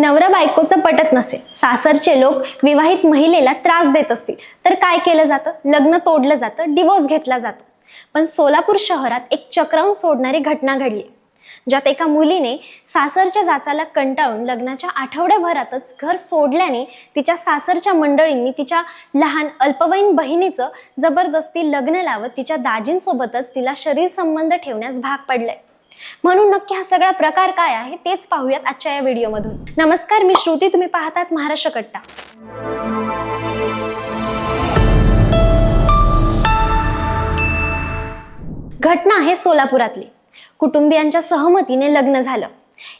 नवरा बायकोचं पटत नसेल सासरचे लोक विवाहित महिलेला त्रास देत असतील तर काय केलं जातं? लग्न तोडलं जातं डिवोर्स घेतला जातो. पण सोलापूर शहरात एक चक्रावून सोडणारी घटना घडली. ज्यात एका मुलीने सासरच्या जाचाला कंटाळून लग्नाच्या आठवड्याभरातच घर सोडल्याने तिच्या सासरच्या मंडळींनी तिच्या लहान अल्पवयीन बहिणीचं जबरदस्ती लग्न लावत तिच्या दाजींसोबतच तिला शरीर संबंध ठेवण्यास भाग पडलंय. म्हणून नक्की हा सगळा प्रकार काय आहे तेच पाहूयात आजच्या या व्हिडिओमधून. नमस्कार मी श्रुती. तुम्ही पाहतात महाराष्ट्र कट्टा. घटना आहे सोलापुरातली. कुटुंबियांच्या सहमतीने लग्न झालं.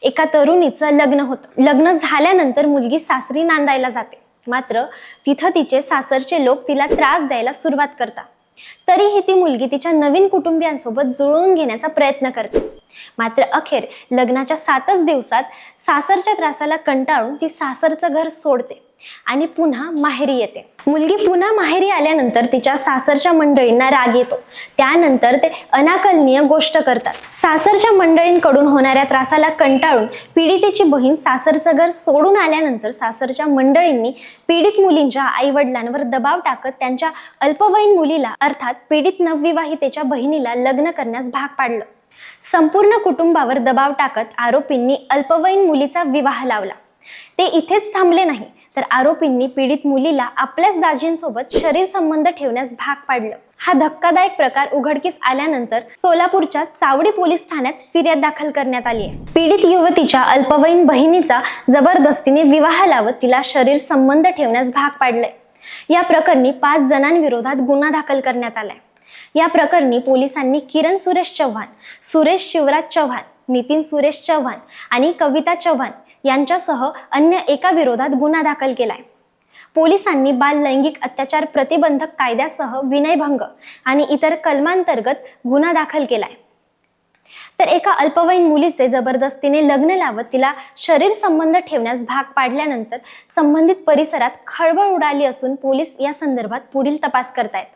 एका तरुणीचं लग्न होतं लग्न झाल्यानंतर मुलगी सासरी नांदायला जाते. मात्र तिथं तिचे सासरचे लोक तिला त्रास द्यायला सुरुवात करतात. तरीही ती मुलगी तिच्या नवीन कुटुंबियांसोबत जुळवून घेण्याचा प्रयत्न करते. मात्र अखेर लग्नाच्या सातच दिवसात सासरच्या त्रासाला कंटाळून ती सासरचं घर सोडते. आणि पुन्हा माहेरी येते. मुलगी पुन्हा माहेरी आल्यानंतर तिच्या सासरच्या मंडळींना राग येतो. त्यानंतर ते अनाकलनीय गोष्ट करतात. सासरच्या मंडळींकडून होणाऱ्या त्रासाला कंटाळून पीडितेची बहीण सासरचं घर सोडून आल्यानंतर सासरच्या मंडळींनी पीडित मुलींच्या आई वडिलांवर दबाव टाकत त्यांच्या अल्पवयीन मुलीला अर्थात पीडित नवविवाहितेच्या बहिणीला लग्न करण्यास भाग पाडलं. संपूर्ण कुटुंबावर दबाव टाकत आरोपींनी अल्पवयीन मुलीचा विवाह लावला. ते इथेच थांबले नाही. तर आरोपींनी पीडित मुलीला आपल्याच दाजींसोबत शरीर संबंध ठेवण्यास भाग पाडलं. हा धक्कादायक प्रकार उघडकीस आल्यानंतर सोलापूरच्या चावडी पोलीस ठाण्यात फिर्याद दाखल करण्यात आली आहे. पीडित युवतीच्या अल्पवयीन बहिणीचा जबरदस्तीने विवाह लावत तिला शरीर संबंध ठेवण्यास भाग पाडलंय. या प्रकरणी पाच जणांविरोधात गुन्हा दाखल करण्यात आलाय. या प्रकरणी पोलिसांनी किरण सुरेश चव्हाण सुरेश शिवराज चव्हाण नितीन सुरेश चव्हाण आणि कविता चव्हाण यांच्यासह अन्य एका विरोधात गुन्हा दाखल केलाय. पोलिसांनी बाल लैंगिक अत्याचार प्रतिबंधक कायद्यासह विनयभंग आणि इतर कलमांतर्गत गुन्हा दाखल केलाय. तर एका अल्पवयीन मुलीचे जबरदस्तीने लग्न लावत तिला शरीर संबंध ठेवण्यास भाग पाडल्यानंतर संबंधित परिसरात खळबळ उडाली असून पोलीस या संदर्भात पुढील तपास करतायत.